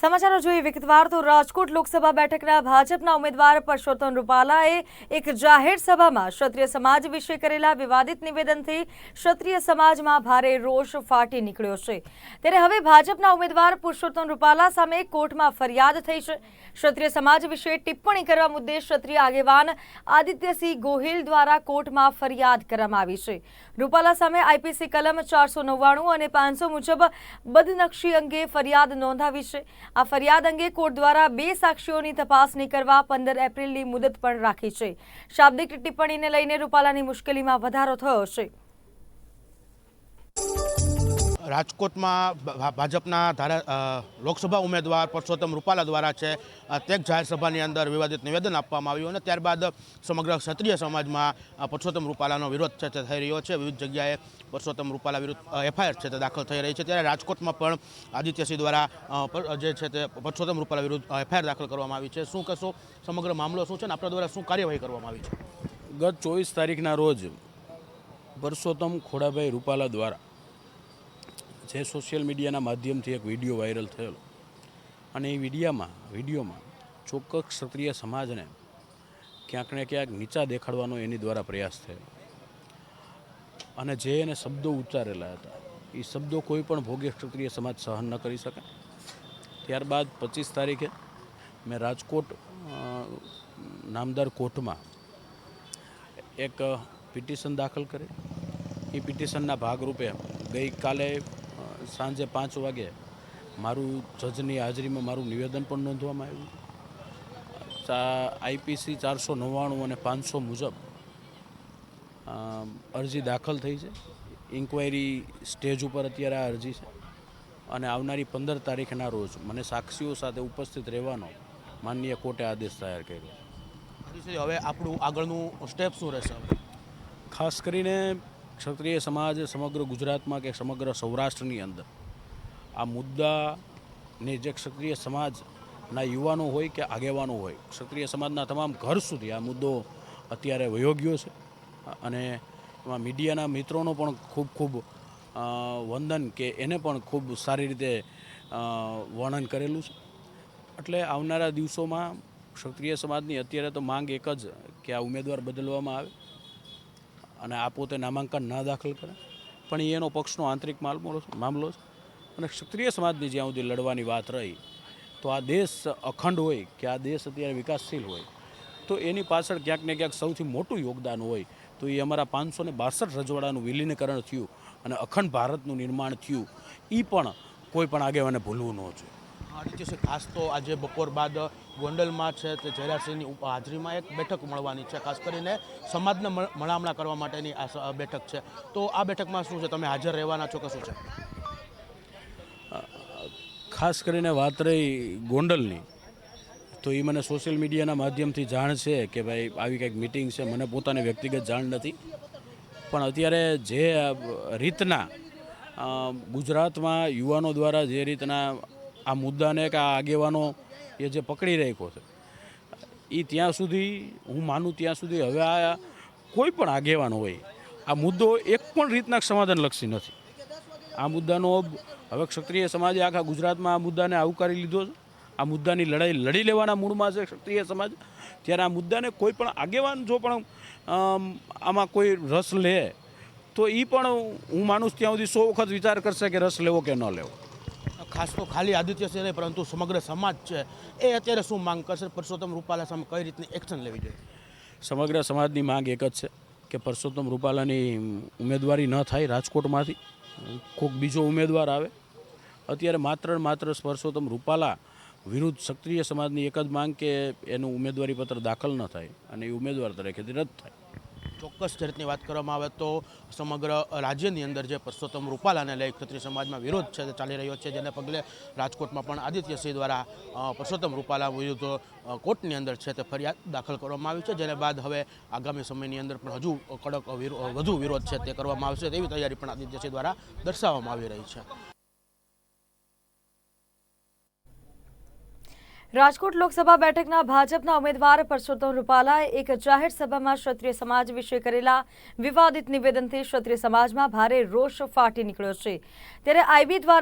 સમાચારો જોઈએ વિગતવાર તો રાજકોટ લોકસભા બેઠકના ભાજપના ઉમેદવાર પરસોત્તમ રૂપાલાએ એક જાહેર સભામાં ક્ષત્રિય સમાજ વિશે કરેલા વિવાદિત નિવેદનથી ક્ષત્રિય સમાજમાં ભારે રોષ ફાટી નીકળ્યો છે. ત્યારે હવે ભાજપના ઉમેદવાર પુરુષોત્તમ રૂપાલા સામે કોર્ટમાં ફરિયાદ થઈ છે. ક્ષત્રિય સમાજ વિશે ટિપ્પણી કરવા મુદ્દે ક્ષત્રિય આગેવાન આદિત્યસિંહ ગોહિલ દ્વારા કોર્ટમાં ફરિયાદ કરવામાં આવી છે. રૂપાલા સામે આઈપીસી કલમ ચારસો નવ્વાણું અને પાંચસો મુજબ બદનક્ષી અંગે ફરિયાદ નોંધાવી છે. આ ફરિયાદ અંગે કોર્ટ દ્વારા બે સાક્ષીઓની તપાસણી કરવા પંદર એપ્રિલની મુદત પણ રાખી છે. શાબ્દિક ટિપ્પણીને લઈને રૂપાલાની મુશ્કેલીમાં વધારો થયો છે. રાજકોટમાં ભાજપના ધારા લોકસભા ઉમેદવાર પરસોત્તમ રૂપાલા દ્વારા છે તે એક જાહેર સભાની અંદર વિવાદિત નિવેદન આપવામાં આવ્યું અને ત્યારબાદ સમગ્ર ક્ષત્રિય સમાજમાં પરસોત્તમ રૂપાલાનો વિરોધ છે તે થઈ રહ્યો છે. વિવિધ જગ્યાએ પરસોત્તમ રૂપાલા વિરુદ્ધ એફઆઈઆર છે તે દાખલ થઈ રહી છે. ત્યારે રાજકોટમાં પણ આદિત્યસિંહ દ્વારા જે છે તે પરસોત્તમ રૂપાલા વિરુદ્ધ એફઆઈઆર દાખલ કરવામાં આવી છે. શું કહેશો? સમગ્ર મામલો શું છે અને આપણા દ્વારા શું કાર્યવાહી કરવામાં આવી છે? ગત ચોવીસ તારીખના રોજ પરસોત્તમ ખોડાભાઈ રૂપાલા દ્વારા જે સોશિયલ મીડિયાના માધ્યમથી એક વીડિયો વાયરલ થયેલો. અને એ વિડીયામાં, વિડીયોમાં ચોક્કસ ક્ષત્રિય સમાજને ક્યાંક ને ક્યાંક નીચા દેખાડવાનો એની દ્વારા પ્રયાસ થયેલો અને જે એને શબ્દો ઉચ્ચારેલા હતા, એ શબ્દો કોઈ પણ ભોગ્ય ક્ષત્રિય સમાજ સહન ન કરી શકે. ત્યારબાદ પચીસ તારીખે મેં રાજકોટ નામદાર કોર્ટમાં એક પિટિશન દાખલ કરી. એ પિટિશનના ભાગરૂપે ગઈકાલે સાંજે પાંચ વાગે મારું જજની હાજરીમાં મારું નિવેદન પણ નોંધવામાં આવ્યું. ચા આઈપીસી ચારસો નવ્વાણું અને પાંચસો મુજબ અરજી દાખલ થઈ છે. ઇન્કવાયરી સ્ટેજ ઉપર અત્યારે આ અરજી છે. અને આવનારી પંદર તારીખના રોજ મને સાક્ષીઓ સાથે ઉપસ્થિત રહેવાનો માનનીય કોર્ટે આદેશ તૈયાર કર્યો. હવે આપણું આગળનું સ્ટેપ શું રહેશે? હવે? ખાસ કરીને ક્ષત્રિય સમાજ સમગ્ર ગુજરાતમાં કે સમગ્ર સૌરાષ્ટ્રની અંદર, આ મુદ્દાને જે ક્ષત્રિય સમાજના યુવાનો હોય કે આગેવાનો હોય, ક્ષત્રિય સમાજના તમામ ઘર સુધી આ મુદ્દો અત્યારે વયો ગયો છે. અને એમાં મીડિયાના મિત્રોનો પણ ખૂબ ખૂબ વંદન કે એને પણ ખૂબ સારી રીતે વર્ણન કરેલું છે. એટલે આવનારા દિવસોમાં ક્ષત્રિય સમાજની અત્યારે તો માંગ એક જ કે આ ઉમેદવાર બદલવામાં આવે. અને આ પોતે નામાંકન ના દાખલ કરે. પણ એ એનો પક્ષનો આંતરિક મામલો મામલો છે. અને ક્ષત્રિય સમાજની જ્યાં સુધી લડવાની વાત રહી, તો આ દેશ અખંડ હોય કે આ દેશ અત્યારે વિકાસશીલ હોય, તો એની પાછળ ક્યાંક ને ક્યાંક સૌથી મોટું યોગદાન હોય, તો એ અમારા પાંચસો ને બાસઠ રજવાડાનું વિલીનીકરણ થયું અને અખંડ ભારતનું નિર્માણ થયું એ પણ કોઈ પણ આગેવાને ભૂલવું ન જોઈએ. આદિત્યસિંહ ખાસ તો આજે બપોર બાદ ગોંડલમાં છે તે જયરાજસિંહની હાજરીમાં એક બેઠક મળવાની છે. ખાસ કરીને સમાજને મળ- મળામણા કરવા માટેની આ બેઠક છે. તો આ બેઠકમાં શું છે? તમે હાજર રહેવાના છો કે શું છે? ખાસ કરીને વાત રહી ગોંડલની, તો એ મને સોશિયલ મીડિયાના માધ્યમથી જાણ છે કે ભાઈ આવી કંઈક મિટિંગ છે. મને પોતાને વ્યક્તિગત જાણ નથી. પણ અત્યારે જે રીતના ગુજરાતમાં યુવાનો દ્વારા જે રીતના આ મુદ્દાને કે આ આગેવાનો એ જે પકડી રાખ્યો છે. એ ત્યાં સુધી, હું માનું ત્યાં સુધી હવે આ કોઈ પણ આગેવાન હોય, આ મુદ્દો એક પણ રીતના સમાધાનલક્ષી નથી. આ મુદ્દાનો હવે ક્ષત્રિય સમાજે આખા ગુજરાતમાં આ મુદ્દાને આવકારી લીધો છે. આ મુદ્દાની લડાઈ લડી લેવાના મૂળમાં છે ક્ષત્રિય સમાજ. ત્યારે આ મુદ્દાને કોઈ પણ આગેવાન જો પણ આમાં કોઈ રસ લે, તો એ પણ હું માનું ત્યાં સુધી સો વખત વિચાર કરશે કે રસ લેવો કે ન લેવો. ખાસ તો ખાલી આદિત્ય સિંહ નહીં, પરંતુ સમગ્ર સમાજ છે. એ અત્યારે શું માંગ કરશે? પરસોત્તમ રૂપાલા સામે કઈ રીતની એક્શન લેવી જોઈએ? સમગ્ર સમાજની માંગ એક જ છે કે પરસોત્તમ રૂપાલાની ઉમેદવારી ન થાય રાજકોટમાંથી કોઈક બીજો ઉમેદવાર આવે. અત્યારે માત્ર માત્ર પરસોત્તમ રૂપાલા વિરુદ્ધ ક્ષત્રિય સમાજની એક જ માંગ કે એનું ઉમેદવારી પત્ર દાખલ ન થાય અને એ ઉમેદવાર તરીકેથી રદ થાય. ચોક્કસ રીતની વાત કરવામાં આવે તો સમગ્ર રાજ્યની અંદર જે પરસોત્તમ રૂપાલાને લઈ ક્ષત્રિય સમાજમાં વિરોધ છે તે ચાલી રહ્યો છે જેને પગલે રાજકોટમાં પણ આદિત્યસિંહ દ્વારા અ, પરસોત્તમ રૂપાલા વિરુદ્ધ કોર્ટની અંદર છે તે ફરિયાદ દાખલ કરવામાં આવી છે જેને બાદ હવે આગામી સમયની અંદર પણ હજુ કડક વધુ વિરોધ છે તે કરવામાં આવશે તેવી તૈયારી પણ આદિત્યસિંહ દ્વારા દર્શાવવામાં આવી રહી છે. રાજકોટ લોકસભા બેઠકના ભાજપના ઉમેદવાર પરસોત્તમ રૂપાલાએ એક જાહેર સભામાં ક્ષત્રિય સમાજ વિશે કરેલા વિવાદિત નિવેદનથી ક્ષત્રિય સમાજમાં ભારે રોષ ફાટી નીકળ્યો છે. ત્યારે આઈબી દ્વારા